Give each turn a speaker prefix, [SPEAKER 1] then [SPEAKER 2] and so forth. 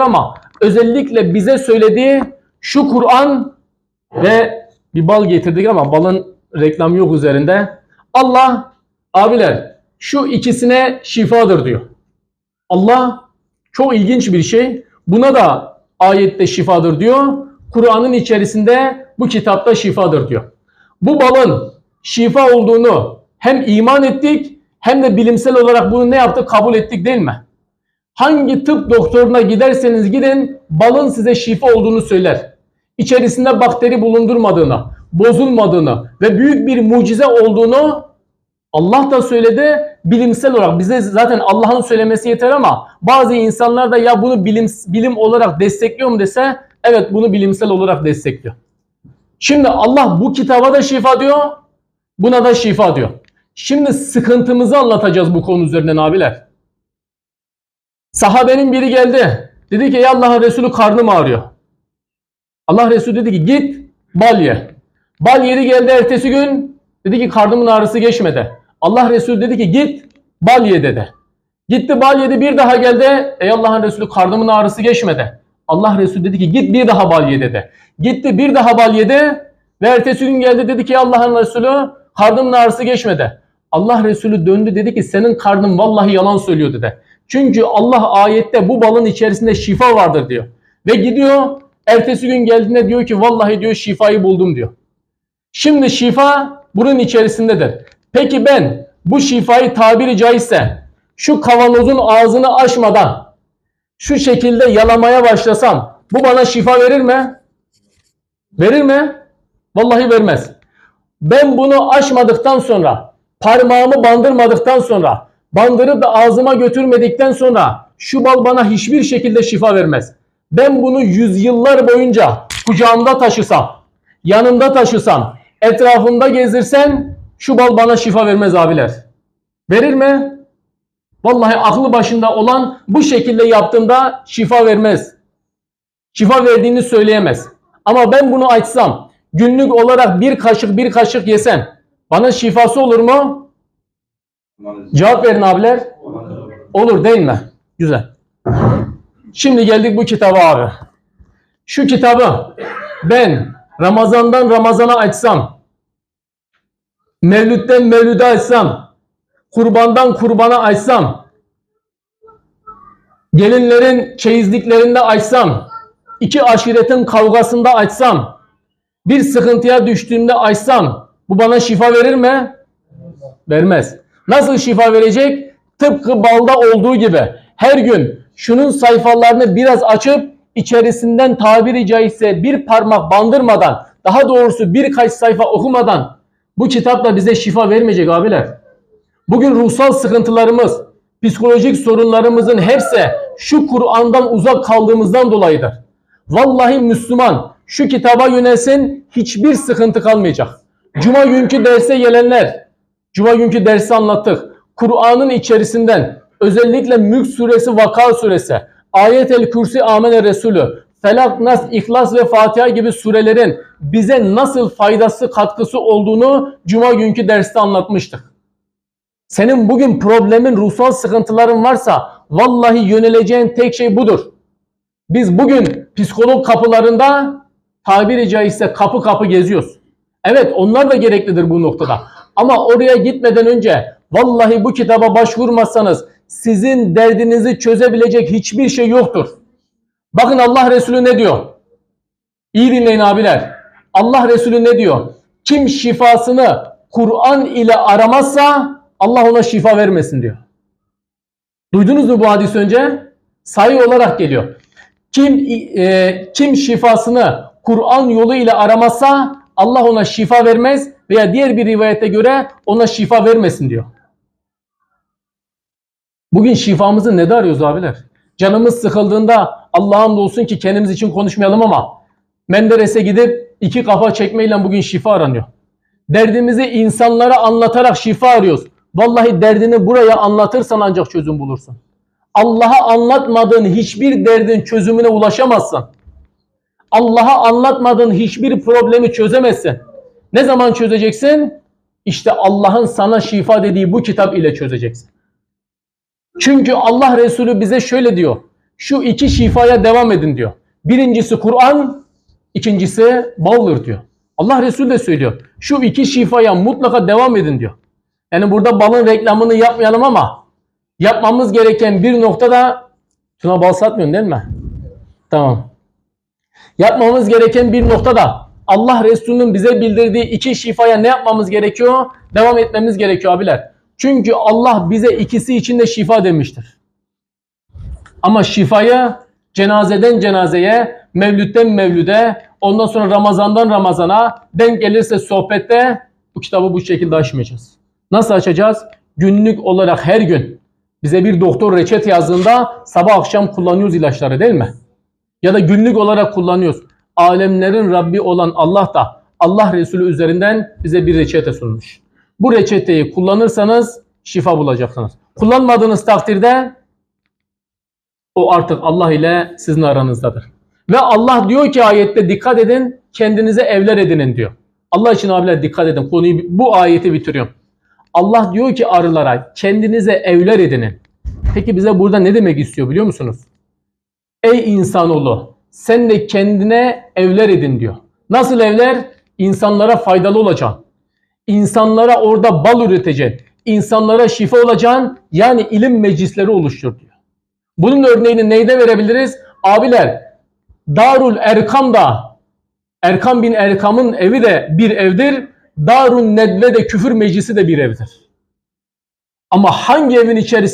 [SPEAKER 1] ama özellikle bize söylediği şu Kur'an ve bir bal getirdik ama balın reklamı yok üzerinde. Allah abiler şu ikisine şifadır diyor. Allah çok ilginç bir şey. Buna da ayette şifadır diyor. Kur'an'ın içerisinde bu kitapta şifadır diyor. Bu balın şifa olduğunu hem iman ettik hem de bilimsel olarak bunu ne yaptık kabul ettik değil mi? Hangi tıp doktoruna giderseniz gidin balın size şifa olduğunu söyler. İçerisinde bakteri bulundurmadığını, bozulmadığını ve büyük bir mucize olduğunu Allah da söyledi bilimsel olarak bize zaten Allah'ın söylemesi yeter ama bazı insanlar da ya bunu bilim, bilim olarak destekliyor mu dese evet bunu bilimsel olarak destekliyor. Şimdi Allah bu kitaba da şifa diyor buna da şifa diyor. Şimdi sıkıntımızı anlatacağız bu konu üzerinden abiler. Sahabenin biri geldi. Dedi ki ey Allah'ın Resulü karnım ağrıyor. Allah Resulü dedi ki git bal ye. Bal yedi geldi ertesi gün dedi ki karnımın ağrısı geçmedi. Allah Resulü dedi ki git bal ye dedi. Gitti bal yedi bir daha geldi. Ey Allah'ın Resulü karnımın ağrısı geçmedi. Allah Resulü dedi ki git bir daha bal ye dedi. Gitti bir daha bal yedi ve ertesi gün geldi dedi ki "Ey Allah'ın Resulü karnımın ağrısı geçmedi. Allah Resulü döndü dedi ki senin karnın vallahi yalan söylüyor dedi. Çünkü Allah ayette bu balın içerisinde şifa vardır diyor. Ve gidiyor ertesi gün geldiğinde diyor ki vallahi diyor şifayı buldum diyor. Şimdi şifa bunun içerisindedir. Peki ben bu şifayı tabiri caizse şu kavanozun ağzını açmadan şu şekilde yalamaya başlasam bu bana şifa verir mi? Verir mi? Vallahi vermez. Ben bunu açmadıktan sonra parmağımı bandırmadıktan sonra bandırıp da ağzıma götürmedikten sonra şu bal bana hiçbir şekilde şifa vermez. Ben bunu yüzyıllar boyunca kucağımda taşısam, yanımda taşısam, etrafımda gezirsem şu bal bana şifa vermez abiler. Verir mi? Vallahi aklı başında olan bu şekilde yaptığında şifa vermez. Şifa verdiğini söyleyemez. Ama ben bunu açsam, günlük olarak bir kaşık bir kaşık yesem bana şifası olur mu? Cevap verin abiler. Olur değil mi? Güzel. Şimdi geldik bu kitaba abi. Şu kitabı ben Ramazan'dan Ramazan'a açsam, Mevlüt'ten Mevlüt'e açsam, kurbandan kurbana açsam, gelinlerin çeyizliklerinde açsam, iki aşiretin kavgasında açsam, bir sıkıntıya düştüğümde açsam, bu bana şifa verir mi? Vermez. Nasıl şifa verecek? Tıpkı balda olduğu gibi her gün şunun sayfalarını biraz açıp içerisinden tabiri caizse bir parmak bandırmadan daha doğrusu birkaç sayfa okumadan bu kitapla bize şifa vermeyecek abiler. Bugün ruhsal sıkıntılarımız, psikolojik sorunlarımızın hepsi şu Kur'an'dan uzak kaldığımızdan dolayıdır. Vallahi Müslüman şu kitaba yönelsin hiçbir sıkıntı kalmayacak. Cuma günkü derse gelenler, Cuma günkü dersi anlattık. Kur'an'ın içerisinden özellikle Mülk suresi, Vaka suresi, Ayet-el Kürsi, Amene Resulü, Felak, Nas, İhlas ve Fatiha gibi surelerin bize nasıl faydası, katkısı olduğunu Cuma günkü derste anlatmıştık. Senin bugün problemin, ruhsal sıkıntıların varsa vallahi yöneleceğin tek şey budur. Biz bugün psikolog kapılarında tabiri caizse kapı kapı geziyoruz. Evet onlar da gereklidir bu noktada. Ama oraya gitmeden önce vallahi bu kitaba başvurmazsanız sizin derdinizi çözebilecek hiçbir şey yoktur. Bakın Allah Resulü ne diyor? İyi dinleyin abiler. Allah Resulü ne diyor? Kim şifasını Kur'an ile aramazsa Allah ona şifa vermesin diyor. Duydunuz mu bu hadis önce? Sayı olarak geliyor. Kim e, kim şifasını Kur'an yolu ile aramazsa Allah ona şifa vermez veya diğer bir rivayete göre ona şifa vermesin diyor. Bugün şifamızı ne arıyoruz abiler? Canımız sıkıldığında Allah'ım olsun ki kendimiz için konuşmayalım ama Menderes'e gidip iki kafa çekmeyle bugün şifa aranıyor. Derdimizi insanlara anlatarak şifa arıyoruz. Vallahi derdini buraya anlatırsan ancak çözüm bulursun. Allah'a anlatmadığın hiçbir derdin çözümüne ulaşamazsın. Allah'a anlatmadığın hiçbir problemi çözemezsin. Ne zaman çözeceksin? İşte Allah'ın sana şifa dediği bu kitap ile çözeceksin. Çünkü Allah Resulü bize şöyle diyor. Şu iki şifaya devam edin diyor. Birincisi Kur'an, ikincisi baldır diyor. Allah Resulü de söylüyor. Şu iki şifaya mutlaka devam edin diyor. Yani burada balın reklamını yapmayalım ama yapmamız gereken bir noktada Tuna bal satmıyorsun değil mi? Tamam. Yapmamız gereken bir noktada Allah Resulü'nün bize bildirdiği iki şifaya ne yapmamız gerekiyor? Devam etmemiz gerekiyor abiler. Çünkü Allah bize ikisi için de şifa demiştir. Ama şifayı cenazeden cenazeye, mevlütten mevlüde, ondan sonra Ramazandan Ramazana, denk gelirse sohbette bu kitabı bu şekilde açmayacağız. Nasıl açacağız? Günlük olarak her gün bize bir doktor reçete yazdığında sabah akşam kullanıyoruz ilaçları değil mi? Ya da günlük olarak kullanıyoruz. Alemlerin Rabbi olan Allah da Allah Resulü üzerinden bize bir reçete sunmuş. Bu reçeteyi kullanırsanız şifa bulacaksınız. Kullanmadığınız takdirde o artık Allah ile sizin aranızdadır. Ve Allah diyor ki ayette dikkat edin kendinize evler edinin diyor. Allah için abiler dikkat edin konuyu bu ayeti bitiriyorum. Allah diyor ki arılara kendinize evler edinin. Peki bize burada ne demek istiyor biliyor musunuz? Ey insanoğlu sen de kendine evler edin diyor. Nasıl evler? İnsanlara faydalı olacaksın. İnsanlara orada bal üreteceksin. İnsanlara şifa olacaksın. Yani ilim meclisleri oluştur diyor. Bunun örneğini neyde verebiliriz? Abiler Darul Erkam'da Erkam bin Erkam'ın evi de bir evdir. Darun Nedve de küfür meclisi de bir evdir. Ama hangi evin içerisinde